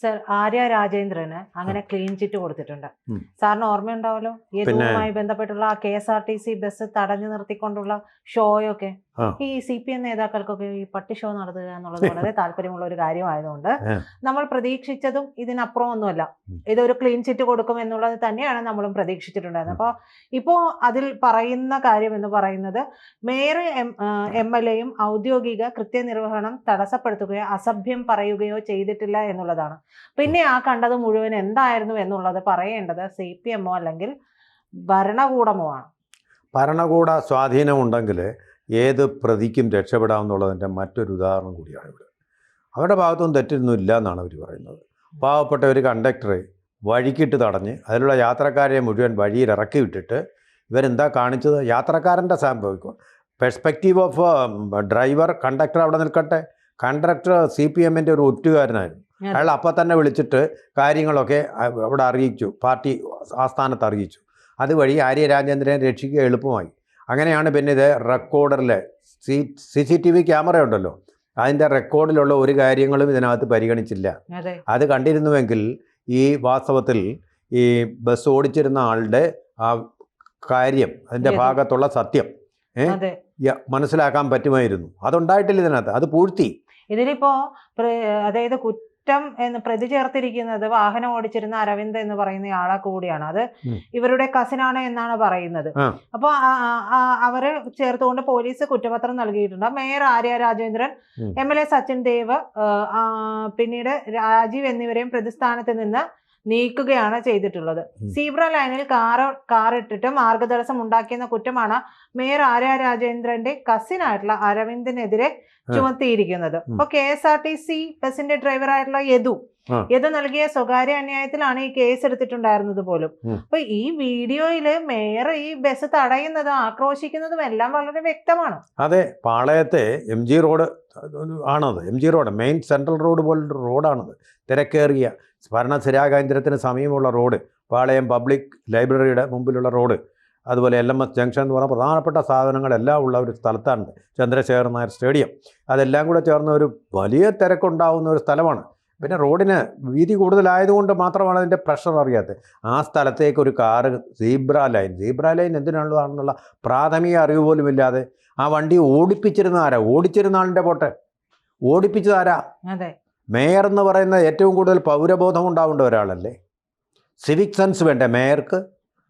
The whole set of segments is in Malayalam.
സർ ആര്യ രാജേന്ദ്രന് അങ്ങനെ ക്ലീൻ ചിറ്റ് കൊടുത്തിട്ടുണ്ട്. സാറിന് ഓർമ്മയുണ്ടാവല്ലോ ഏതുമായി ബന്ധപ്പെട്ടുള്ള ആ K S R T C bus തടഞ്ഞു നിർത്തിക്കൊണ്ടുള്ള ഷോയൊക്കെ. ഈ സി പി എം നേതാക്കൾക്കൊക്കെ ഈ പട്ടി ഷോ നടത്തുക എന്നുള്ളത് വളരെ താല്പര്യമുള്ള ഒരു കാര്യമായതുകൊണ്ട്. നമ്മൾ പ്രതീക്ഷിച്ചതും ഇതിനപ്പുറം ഒന്നുമല്ല ഇതൊരു ക്ലീൻ ചിറ്റ് കൊടുക്കും എന്നുള്ളത് തന്നെയാണ് നമ്മളും പ്രതീക്ഷിച്ചിട്ടുണ്ടായിരുന്നത്. അപ്പോൾ ഇപ്പോൾ അതിൽ പറയുന്ന കാര്യം എന്ന് പറയുന്നത് മേയർ എം എൽ എയും ഔദ്യോഗിക കൃത്യനിർവഹണം തടസ്സപ്പെടുത്തുകയോ അസഭ്യം പറയുകയോ ചെയ്തിട്ടില്ല എന്നുള്ളതാണ്. പിന്നെ ആ കണ്ടത് മുഴുവൻ എന്തായിരുന്നു എന്നുള്ളത് പറയേണ്ടത് സി പി എമ്മോ അല്ലെങ്കിൽ ഭരണകൂടമോ ആണ്. ഭരണകൂട സ്വാധീനമുണ്ടെങ്കിൽ ഏത് പ്രതിക്കും രക്ഷപ്പെടാമെന്നുള്ളതിന്റെ മറ്റൊരു ഉദാഹരണം കൂടിയാണ് ഇവിടെ. അവരുടെ ഭാഗത്തൊന്നും തെറ്റൊന്നും ഇല്ല എന്നാണ് അവർ പറയുന്നത്. പാവപ്പെട്ട ഒരു കണ്ടക്ടറെ വഴിക്കിട്ട് തടഞ്ഞ് അതിലുള്ള യാത്രക്കാരെ മുഴുവൻ വഴിയിൽ ഇറക്കി വിട്ടിട്ട് ഇവരെന്താ കാണിച്ചത്? യാത്രക്കാരന്റെ സംഭവിക്കും പെർസ്പെക്റ്റീവ് ഓഫ് ഡ്രൈവർ കണ്ടക്ടർ അവിടെ നിൽക്കട്ടെ. കണ്ടക്ടർ സി പി എമ്മിന്റെ ഒരു ഒറ്റുകാരനായിരുന്നു. അയാൾ അപ്പം തന്നെ വിളിച്ചിട്ട് കാര്യങ്ങളൊക്കെ അവിടെ അറിയിച്ചു. പാർട്ടി ആസ്ഥാനത്ത് അറിയിച്ചു. അതുവഴി ആര്യ രാജേന്ദ്രനെ രക്ഷിക്കുക എളുപ്പമായി. അങ്ങനെയാണ് പിന്നെ ഇത് റെക്കോർഡറിൽ C C C T V camera ഉണ്ടല്ലോ. അതിന്റെ റെക്കോർഡിലുള്ള ഒരു കാര്യങ്ങളും ഇതിനകത്ത് പരിഗണിച്ചില്ല. അതെ. കണ്ടിരുന്നുവെങ്കിൽ ഈ വാസ്തവത്തിൽ ഈ ബസ് ഓടിച്ചിരുന്ന ആളുടെ ആ കാര്യം അതിന്റെ ഭാഗത്തുള്ള സത്യം മനസ്സിലാക്കാൻ പറ്റുമായിരുന്നു. അതുണ്ടായിട്ടില്ല ഇതിനകത്ത്. അത് പൂഴ്ത്തി. ഇതിലിപ്പോ അതായത് കുറ്റം എന്ന് പ്രതി ചേർത്തിരിക്കുന്നത് വാഹനം ഓടിച്ചിരുന്ന അരവിന്ദ് എന്ന് പറയുന്ന ആളെ കൂടിയാണ്. അത് ഇവരുടെ കസിനാണ് എന്നാണ് പറയുന്നത്. അപ്പോൾ അവരെ ചേർത്തുകൊണ്ട് പോലീസ് കുറ്റപത്രം നൽകിയിട്ടുണ്ട്. Mayor Arya Rajendran. M L A Sachin Dev പിന്നീട് രാജീവ് എന്നിവരെയും പ്രതിസ്ഥാനത്ത് നിന്ന് നീക്കുകയാണ് ചെയ്തിട്ടുള്ളത്. സീബ്ര ലൈനിൽ കാർ കാറിട്ടിട്ട് മാർഗതടസ്സം ഉണ്ടാക്കിയെന്ന കുറ്റമാണ് മേയർ ആര്യ രാജേന്ദ്രന്റെ കസിനായിട്ടുള്ള അരവിന്ദിനെതിരെ. ചുമത്തിയിരിക്കുന്നത്. അപ്പൊ K S R T C ബസിന്റെ ഡ്രൈവറായിട്ടുള്ള യദു യദു നൽകിയ സ്വകാര്യ അന്യായത്തിലാണ് ഈ കേസ് എടുത്തിട്ടുണ്ടായിരുന്നത് പോലും. അപ്പൊ ഈ വീഡിയോയിൽ മേയർ ഈ ബസ് തടയുന്നതും ആക്രോശിക്കുന്നതും എല്ലാം വളരെ വ്യക്തമാണ്. അതെ പാളയത്തെ എം ജി റോഡ് ആണത്. M G road main central road പോലുള്ള റോഡാണത്. തിരക്കേറിയ ഭരണസിരാ കേന്ദ്രത്തിന് സമീപമുള്ള റോഡ് പാളയം പബ്ലിക് ലൈബ്രറിയുടെ മുമ്പിലുള്ള റോഡ് അതുപോലെ എൽ എം എസ് ജംഗ്ഷൻ എന്ന് പറഞ്ഞ പ്രധാനപ്പെട്ട സാധനങ്ങളെല്ലാം ഉള്ള ഒരു സ്ഥലത്താണ് ചന്ദ്രശേഖർ നായർ സ്റ്റേഡിയം. അതെല്ലാം കൂടെ ചേർന്ന ഒരു വലിയ തിരക്കുണ്ടാവുന്ന ഒരു സ്ഥലമാണ്. പിന്നെ റോഡിന് വീതി കൂടുതലായതുകൊണ്ട് മാത്രമാണ് അതിന്റെ പ്രഷർ അറിയാത്തത്. ആ സ്ഥലത്തേക്ക് ഒരു car zebra line zebra line എന്തിനുള്ളതാണെന്നുള്ള പ്രാഥമിക അറിവ് പോലും ഇല്ലാതെ ആ വണ്ടി ഓടിപ്പിച്ചിരുന്ന ആരാ? ഓടിച്ചിരുന്ന ആളിന്റെ പോട്ടെ. ഓടിപ്പിച്ചതാരാ മേയർ എന്ന് പറയുന്ന ഏറ്റവും കൂടുതൽ പൗരബോധം ഉണ്ടാവേണ്ട ഒരാളല്ലേ? സിവിക് സെൻസ് വേണ്ടേ മേയർക്ക്?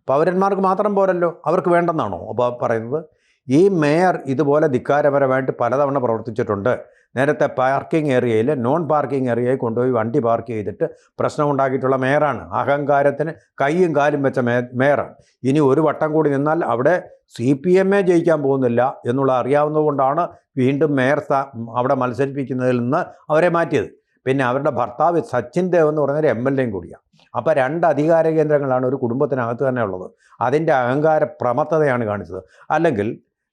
പൗരന്മാർക്ക് മാത്രം പോരല്ലോ അവർക്ക് വേണ്ടെന്നാണോ അപ്പോൾ പറയുന്നത്? ഈ മേയർ ഇതുപോലെ ധിക്കാരപരമായിട്ട് പലതവണ പ്രവർത്തിച്ചിട്ടുണ്ട്. നേരത്തെ പാർക്കിംഗ് ഏരിയയിൽ നോൺ പാർക്കിംഗ് ഏരിയയിൽ കൊണ്ടുപോയി വണ്ടി പാർക്ക് ചെയ്തിട്ട് പ്രശ്നം ഉണ്ടാക്കിയിട്ടുള്ള മേയറാണ്. അഹങ്കാരത്തിന് കൈയും കാലും വെച്ച മേ മേയറാണ്. ഇനി ഒരു വട്ടം കൂടി നിന്നാൽ അവിടെ സി പി എമ്മെ ജയിക്കാൻ പോകുന്നില്ല എന്നുള്ള അറിയാവുന്നതുകൊണ്ടാണ് വീണ്ടും മേയർ അവിടെ മത്സരിപ്പിക്കുന്നതിൽ നിന്ന് അവരെ മാറ്റിയത്. പിന്നെ അവരുടെ ഭർത്താവ് സച്ചിൻ ദേവ് എന്ന് പറഞ്ഞൊരു എം എൽ എയും കൂടിയാണ്. അപ്പോൾ രണ്ട് അധികാര കേന്ദ്രങ്ങളാണ് ഒരു കുടുംബത്തിനകത്ത് തന്നെ ഉള്ളത്. അതിന്റെ അഹങ്കാര പ്രമത്തതയാണ് കാണിച്ചത്. അല്ലെങ്കിൽ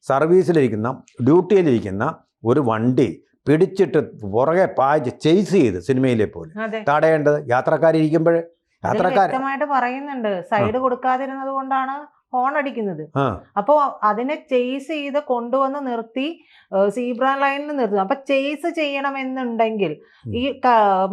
സർവീസിലിരിക്കുന്ന ഡ്യൂട്ടിയിലിരിക്കുന്ന ഒരു വണ്ടി പിടിച്ചിട്ട് പുറകെ പായച്ച് ചെയ്സ് ചെയ്ത് സിനിമയിലെ പോലെ. തടയേണ്ടത് യാത്രക്കാരിയ്ക്കുമ്പോഴേ യാത്രക്കാർ വ്യക്തമായിട്ട് പറയുന്നുണ്ട്. സൈഡ് കൊടുക്കാതിരുന്നത് കൊണ്ടാണ് ഹോൺ അടിക്കുന്നത് അപ്പോ അതിനെ ചേസ് ചെയ്ത് കൊണ്ടുവന്ന് നിർത്തി സീബ്ര ലൈനിൽ നിർത്തുന്നു. അപ്പൊ ചേസ് ചെയ്യണമെന്നുണ്ടെങ്കിൽ ഈ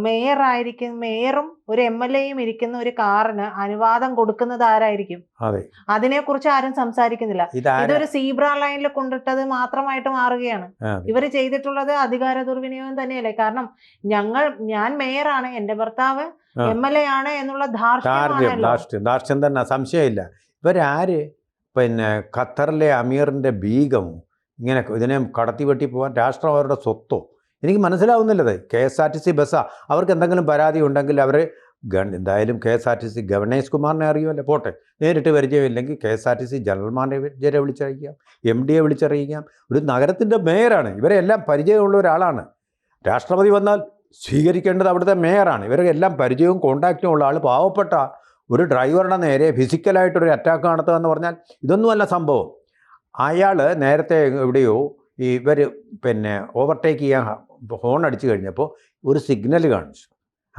മേയർ ആയിരിക്കും മേയറും ഒരു എം എൽ എയും ഇരിക്കുന്ന ഒരു കാറിന് അനുവാദം കൊടുക്കുന്നത് ആരായിരിക്കും? അതെ. അതിനെ കുറിച്ച് ആരും സംസാരിക്കുന്നില്ല. ഇതാര? സീബ്ര ലൈനിൽ കൊണ്ടിട്ടത് മാത്രമായിട്ട് മാറുകയാണ്. ഇവർ ചെയ്തിട്ടുള്ളത് അധികാര ദുർവിനിയോഗം തന്നെയല്ലേ? കാരണം ഞങ്ങൾ ഞാൻ മേയറാണ് എന്റെ ഭർത്താവ്. എം എൽ എ ആണ് എന്നുള്ള ധാർഷ്ട്യം തന്നെ സംശയമില്ല. ഇവരാര്? പിന്നെ ഖത്തറിലെ അമീറിന്റെ ബീഗം ഇങ്ങനെ ഇതിനെ കടത്തി വെട്ടി പോകാൻ രാഷ്ട്രം അവരുടെ സ്വത്തോ? എനിക്ക് മനസ്സിലാവുന്നില്ലത് K S R T C ബസ്സാണ് അവർക്ക് എന്തെങ്കിലും പരാതി ഉണ്ടെങ്കിൽ അവർ ഗൺ എന്തായാലും K S R T C governors കുമാറിനെ അറിയുമല്ലോ. പോട്ടെ. നേരിട്ട് പരിചയമില്ലെങ്കിൽ K S R T C general മാനേജരെ വിളിച്ചറിയിക്കാം. എം ഡിയെ വിളിച്ചറിയിക്കാം. ഒരു നഗരത്തിന്റെ മേയറാണ്. ഇവരെ എല്ലാം പരിചയമുള്ള ഒരാളാണ്. രാഷ്ട്രപതി വന്നാൽ സ്വീകരിക്കേണ്ടത് അവിടുത്തെ മേയറാണ്. ഇവരെല്ലാം പരിചയവും കോണ്ടാക്റ്റും ഉള്ള ആൾ പാവപ്പെട്ട ഒരു ഡ്രൈവറുടെ നേരെ ഫിസിക്കലായിട്ടൊരു അറ്റാക്ക് നടത്തുക എന്ന് പറഞ്ഞാൽ ഇതൊന്നുമല്ല സംഭവം. അയാൾ നേരത്തെ എവിടെയോ ഈ ഇവർ പിന്നെ ഓവർടേക്ക് ചെയ്യാൻ ഹോൺ അടിച്ചു കഴിഞ്ഞപ്പോൾ ഒരു സിഗ്നൽ കാണിച്ചു.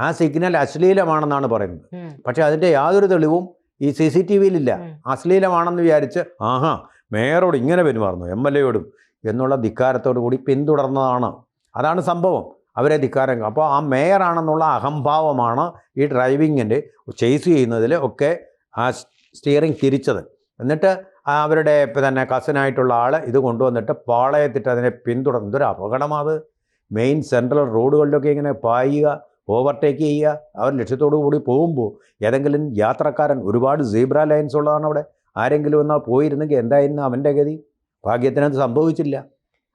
ആ സിഗ്നൽ അശ്ലീലമാണെന്നാണ് പറയുന്നത്. പക്ഷേ അതിന്റെ യാതൊരു തെളിവും ഈ സി സി ടി വിയിലില്ല. അശ്ലീലമാണെന്ന് വിചാരിച്ച് ആഹാ മേയറോട് ഇങ്ങനെ പെരുമാറുന്നു എം എൽ എയോടും എന്നുള്ള ധിക്കാരത്തോടു കൂടി പിന്തുടർന്നതാണ്. അതാണ് സംഭവം. അവരെ ധിക്കാരം അപ്പോൾ ആ മേയറാണെന്നുള്ള അഹംഭാവമാണ് ഈ ഡ്രൈവിങ്ങിന്റെ ചേസ് ചെയ്യുന്നതിൽ ഒക്കെ ആ സ്റ്റിയറിംഗ് തിരിച്ചത്. എന്നിട്ട് അവരുടെ തന്നെ കസിനായിട്ടുള്ള ആൾ ഇത് കൊണ്ടുവന്നിട്ട് പാളയത്തിട്ട് അതിനെ പിന്തുടർന്നു. ഇതൊരു അപകടമാണ് മെയിൻ സെൻട്രൽ റോഡുകളിലൊക്കെ ഇങ്ങനെ പായുക ഓവർടേക്ക് ചെയ്യുക അവർ ലക്ഷ്യത്തോടു കൂടി പോകുമ്പോൾ ഏതെങ്കിലും യാത്രക്കാരൻ ഒരുപാട് സീബ്ര ലൈൻസ് ഉള്ളതാണ് അവിടെ. ആരെങ്കിലും എന്നാൽ പോയിരുന്നെങ്കിൽ എന്തായിരുന്നു അവന്റെ ഗതി? ഭാഗ്യത്തിനത് സംഭവിച്ചില്ല.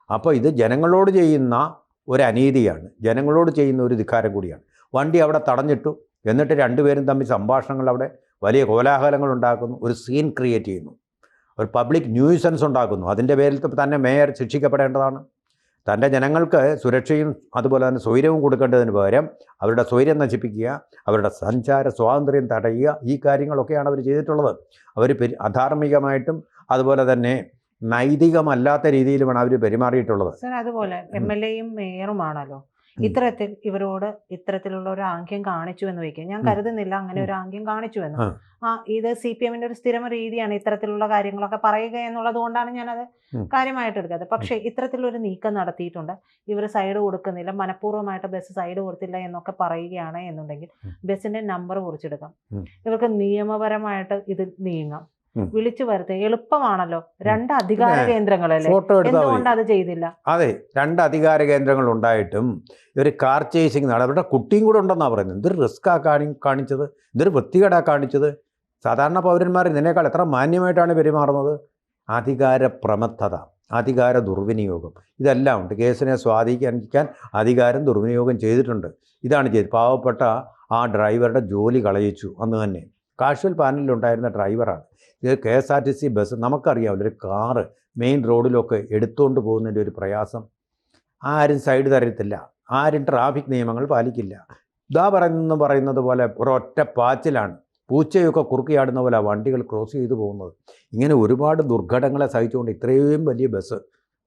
അപ്പോൾ ഇത് ജനങ്ങളോട് ചെയ്യുന്ന ഒരു അനീതിയാണ്. ജനങ്ങളോട് ചെയ്യുന്ന ഒരു ധിക്കാരം കൂടിയാണ്. വണ്ടി അവിടെ തടഞ്ഞിട്ടു. എന്നിട്ട് രണ്ടുപേരും തമ്മിൽ സംഭാഷണങ്ങൾ അവിടെ വലിയ കോലാഹലങ്ങൾ ഉണ്ടാക്കുന്നു. ഒരു സീൻ ക്രിയേറ്റ് ചെയ്യുന്നു. ഒരു പബ്ലിക് ന്യൂസൻസ് ഉണ്ടാക്കുന്നു. അതിന്റെ പേരിൽ തന്നെ മേയർ ശിക്ഷിക്കപ്പെടേണ്ടതാണ്. തന്റെ ജനങ്ങൾക്ക് സുരക്ഷയും അതുപോലെ തന്നെ സ്വൈര്യവും കൊടുക്കേണ്ടതിന് പകരം അവരുടെ സ്വൈര്യം നശിപ്പിക്കുക അവരുടെ സഞ്ചാര സ്വാതന്ത്ര്യം തടയുക ഈ കാര്യങ്ങളൊക്കെയാണ് അവർ ചെയ്തിട്ടുള്ളത്. അവർ അധാർമികമായിട്ടും അതുപോലെ തന്നെ നൈതികമല്ലാത്ത രീതിയിലുമാണ് അവർ പെരുമാറിയിട്ടുള്ളത് സർ അതുപോലെ എം എൽ എയും മേയറുമാണല്ലോ. ഇത്തരത്തിൽ ഇവരോട് ഇത്തരത്തിലുള്ള ഒരു ആംഗ്യം കാണിച്ചു എന്ന് വയ്ക്കുക ഞാൻ കരുതുന്നില്ല അങ്ങനെ ഒരു ആംഗ്യം കാണിച്ചു എന്ന് ആ. ഇത് സി പി എമ്മിന്റെ ഒരു സ്ഥിരം രീതിയാണ് ഇത്തരത്തിലുള്ള കാര്യങ്ങളൊക്കെ പറയുക എന്നുള്ളത് കൊണ്ടാണ് ഞാനത്. കാര്യമായിട്ട് എടുക്കാതെ പക്ഷേ ഇത്തരത്തിലൊരു നീക്കം നടത്തിയിട്ടുണ്ട് ഇവർ സൈഡ് കൊടുക്കുന്നില്ല മനഃപൂർവമായിട്ട് ബസ് സൈഡ് കൊടുത്തില്ല എന്നൊക്കെ പറയുകയാണ് എന്നുണ്ടെങ്കിൽ. ബസ്സിന്റെ നമ്പർ കുറിച്ചെടുക്കാം. ഇവർക്ക് നിയമപരമായിട്ട് ഇത് നീങ്ങാം. വിളിച്ചു വരുത്തുക. എളുപ്പമാണല്ലോ. രണ്ട് അധികാര കേന്ദ്രങ്ങളല്ലേ? എന്തുകൊണ്ട് അത് ചെയ്തില്ല? അതെ രണ്ട് അധികാര കേന്ദ്രങ്ങൾ ഉണ്ടായിട്ടും ഇവർ കാർ ചേസിങ് നട അവരുടെ കുട്ടിയും കൂടെ ഉണ്ടെന്നാണ് പറയുന്നത്. എന്തൊരു റിസ്ക്കാ കാണി കാണിച്ചത്? എന്തൊരു വൃത്തികേടാ കാണിച്ചത്? സാധാരണ പൗരന്മാർ ഇതിനേക്കാൾ എത്ര മാന്യമായിട്ടാണ് പെരുമാറുന്നത്? അധികാര പ്രമത്തത അധികാര ദുർവിനിയോഗം. ഇതെല്ലാം ഉണ്ട്. കേസിനെ സ്വാധീനിക്കാൻ അധികാരം ദുർവിനിയോഗം ചെയ്തിട്ടുണ്ട്. ഇതാണ് ചെയ്തത്. പാവപ്പെട്ട ആ ഡ്രൈവറുടെ ജോലി കളയിച്ചു. അന്ന് തന്നെ കാഷ്വൽ പാനലിലുണ്ടായിരുന്ന ഡ്രൈവറാണ്. ഇത് K S R T C bus നമുക്കറിയാമല്ലോ ഒരു കാറ് മെയിൻ റോഡിലൊക്കെ എടുത്തുകൊണ്ട് പോകുന്നതിന്റെ ഒരു പ്രയാസം. ആരും സൈഡ് തരത്തില്ല. ആരും ട്രാഫിക് നിയമങ്ങൾ പാലിക്കില്ല. ഇതാ പറയുന്നു പറയുന്നത് പോലെ ഒരൊറ്റ പാച്ചിലാണ്. പൂച്ചയൊക്കെ കുറുക്കിയാടുന്ന പോലെ വണ്ടികൾ ക്രോസ് ചെയ്തു പോകുന്നത്. ഇങ്ങനെ ഒരുപാട് ദുർഘടങ്ങളെ സഹിച്ചുകൊണ്ട് ഇത്രയും വലിയ ബസ്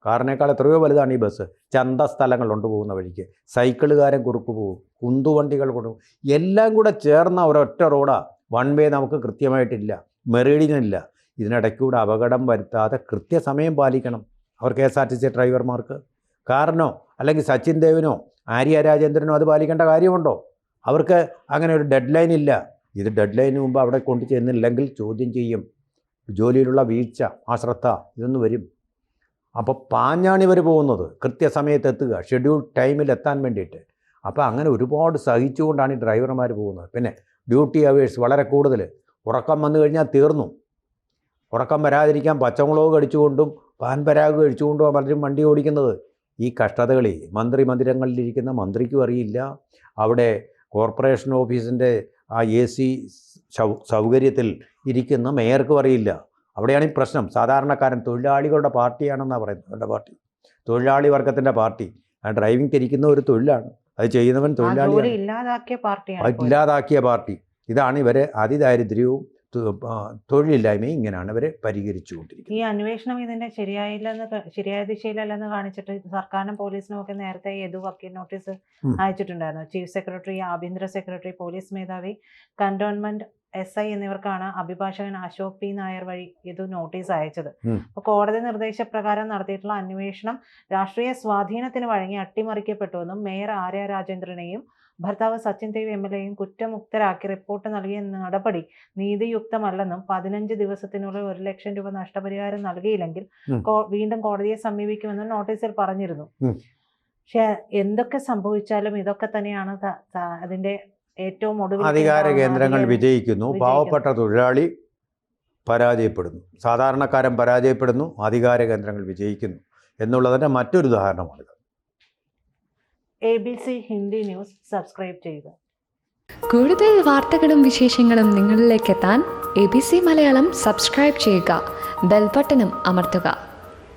കാറിനേക്കാൾ എത്രയോ വലുതാണ് ഈ ബസ് ചന്ത സ്ഥലങ്ങളുണ്ട് പോകുന്ന വഴിക്ക്. സൈക്കിളുകാരൻ കുറുക്ക് പോകും കുന്തുവണ്ടികൾ കൊണ്ടുപോകും. എല്ലാം കൂടെ ചേർന്ന ഒരൊറ്റ റോഡാണ് വൺ വേ നമുക്ക് കൃത്യമായിട്ടില്ല. മെറീഡിയനില്ല ഇതിനിടയ്ക്കൂടെ അപകടം വരുത്താതെ കൃത്യസമയം പാലിക്കണം. അവർ K S R T C ഡ്രൈവർമാർക്ക്. കാറിനോ അല്ലെങ്കിൽ സച്ചിൻ ദേവിനോ ആര്യ രാജേന്ദ്രനോ അത് പാലിക്കേണ്ട കാര്യമുണ്ടോ? അവർക്ക് അങ്ങനെ ഒരു ഡെഡ് ലൈൻ ഇല്ല. ഇത് ഡെഡ് ലൈന് മുമ്പ് അവിടെ കൊണ്ടു ചെന്നില്ലെങ്കിൽ ചോദ്യം ചെയ്യും. ജോലിയിലുള്ള വീഴ്ച അശ്രദ്ധ ഇതൊന്നും വരും. അപ്പോൾ പാഞ്ഞാണ് ഇവർ പോകുന്നത്. കൃത്യസമയത്ത് എത്തുക ഷെഡ്യൂൾ ടൈമിൽ എത്താൻ വേണ്ടിയിട്ട്. അപ്പോൾ അങ്ങനെ ഒരുപാട് സഹിച്ചുകൊണ്ടാണ് ഈ ഡ്രൈവർമാർ പോകുന്നത്. പിന്നെ ഡ്യൂട്ടി അവേഴ്സ് വളരെ കൂടുതൽ. ഉറക്കം വന്നു കഴിഞ്ഞാൽ തീർന്നു. ഉറക്കം വരാതിരിക്കാൻ പച്ചമുളക് കടിച്ചുകൊണ്ടും പാൻ പരാഗ് കഴിച്ചുകൊണ്ടും പലരും വണ്ടി ഓടിക്കുന്നത്. ഈ കഷ്ടതകളെ മന്ത്രി മന്ദിരങ്ങളിലിരിക്കുന്ന മന്ത്രിക്കും അറിയില്ല. അവിടെ കോർപ്പറേഷൻ ഓഫീസിന്റെ ആ എ സി സൗകര്യത്തിൽ ഇരിക്കുന്ന മേയർക്കും അറിയില്ല. അവിടെയാണ് ഈ പ്രശ്നം. സാധാരണക്കാരൻ തൊഴിലാളികളുടെ പാർട്ടിയാണെന്നാണ് പറയുന്നത്. അവരുടെ പാർട്ടി. തൊഴിലാളി വർഗത്തിന്റെ പാർട്ടി. ആ ഡ്രൈവിംഗ് തിരിക്കുന്ന ഒരു തൊഴിലാണ്. അത് ചെയ്യുന്നവൻ തൊഴിലാളി ഇല്ലാതാക്കിയ പാർട്ടി. ഇതാണ് ഇവരെ അതിദാരിദ്ര്യവും തൊഴിലില്ലായ്മയും ഇങ്ങനെയാണ് അവരെ പരിഹരിച്ചുകൊണ്ടിരിക്കുന്നത്. ഈ അന്വേഷണം ഇതിന്റെ ശരിയായില്ലെന്ന് ശരിയായ ദിശയിലല്ലെന്ന് കാണിച്ചിട്ട് സർക്കാരിനും പോലീസിനും ഒക്കെ നേരത്തെ യദു വക്കീൽ നോട്ടീസ് അയച്ചിട്ടുണ്ടായിരുന്നു. ചീഫ് സെക്രട്ടറി ആഭ്യന്തര സെക്രട്ടറി പോലീസ് മേധാവി കന്റോൺമെന്റ് എസ് ഐ എന്നിവർക്കാണ് അഭിഭാഷകൻ അശോക് പി. നായർ വഴി ഇത് നോട്ടീസ് അയച്ചത്. അപ്പൊ അപ്പോൾ കോടതി നിർദ്ദേശപ്രകാരം നടത്തിയിട്ടുള്ള അന്വേഷണം രാഷ്ട്രീയ സ്വാധീനത്തിന് വഴങ്ങി അട്ടിമറിക്കപ്പെട്ടുവെന്നും മേയർ ആര്യ രാജേന്ദ്രനെയും ഭർത്താവ് സച്ചിൻ ദേവ് എം എൽ എയും കുറ്റമുക്തരാക്കി റിപ്പോർട്ട് നൽകിയ നടപടി നീതിയുക്തമല്ലെന്നും പതിനഞ്ച് ദിവസത്തിനുള്ളിൽ ഒരു ലക്ഷം രൂപ നഷ്ടപരിഹാരം നൽകിയില്ലെങ്കിൽ വീണ്ടും കോടതിയെ സമീപിക്കുമെന്നും നോട്ടീസിൽ പറഞ്ഞിരുന്നു. പക്ഷെ എന്തൊക്കെ സംഭവിച്ചാലും ഇതൊക്കെ തന്നെയാണ് അതിന്റെ ഏറ്റവും ഒടുവിൽ അധികാര കേന്ദ്രങ്ങൾ വിജയിക്കുന്നു. വിജയിക്കുന്നു. പാവപ്പെട്ട തൊഴിലാളി പരാജയപ്പെടുന്നു. സാധാരണക്കാരൻ പരാജയപ്പെടുന്നു അധികാര കേന്ദ്രങ്ങൾ വിജയിക്കുന്നു എന്നുള്ളതിന്റെ മറ്റൊരു ഉദാഹരണമാണിത്. A B C Hindi news subscribe ചെയ്യുക. കൂടുതൽ വാർത്തകളും വിശേഷങ്ങളും നിങ്ങളിലേക്ക് എത്താൻ A B C Malayalam subscribe ചെയ്യുക. ബെൽബട്ടനും അമർത്തുക.